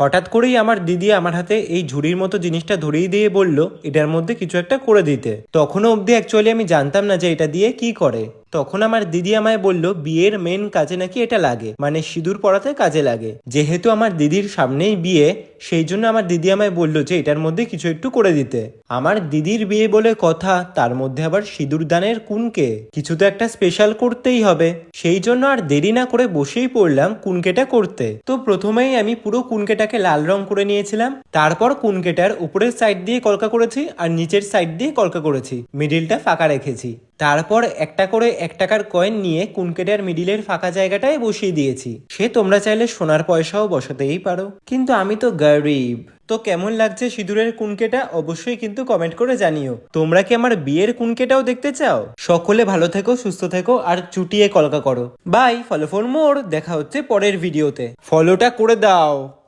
হঠাৎ করেই আমার দিদি আমার হাতে এই ঝুড়ির মতো জিনিসটা ধরিয়ে দিয়ে বলল, এটার মধ্যে কিছু একটা করে দিতে। তখনও অবধি অ্যাকচুয়ালি আমি জানতাম না যে এটা দিয়ে কি করে। তখন আমার দিদি আমায় বলল, বিয়ের মেন কাজে নাকি এটা লাগে? মানে সিঁদুর পরাতে কাজে লাগে। যেহেতু আমার দিদির সামনেই বিয়ে, সেই জন্য আমার দিদি আমায় বলল যে এটার মধ্যে কিছু একটু করে দিতে। আমার দিদির বিয়ে বলে কথা, তার মধ্যে আবার সিঁদুর দানের কুনকে? কিছু তো একটা স্পেশাল করতেই হবে। সেই জন্য আর দেরি না করে বসেই পড়লাম কুনকেটা করতে। তো প্রথমেই আমি পুরো কুনকেটাকে লাল রং করে নিয়েছিলাম, তারপর কুনকেটার উপরের সাইড দিয়ে কলকা করেছি আর নিচের সাইড দিয়ে কলকা করেছি। মিডিলটা ফাঁকা রেখেছি। তারপর একটা করে এক টাকার কয়েন নিয়ে কুনকেটার মিডিলের ফাঁকা জায়গাটায় বসিয়ে দিয়েছি। সে তোমরা চাইলে সোনার পয়সাও বসাতেই পারো। কিন্তু আমি তো গরিব। তো কেমন লাগছে সিঁদুরের কুনকেটা? অবশ্যই কিন্তু কমেন্ট করে জানিও। তোমরা কি আমার বিয়ের কুনকেটাও দেখতে চাও? সকলে ভালো থেকো, সুস্থ থেকো, আর চুটিয়ে কলকা করো। বাই ফলো ফর মোর দেখা হচ্ছে পরের ভিডিওতে ফলোটা করে দাও।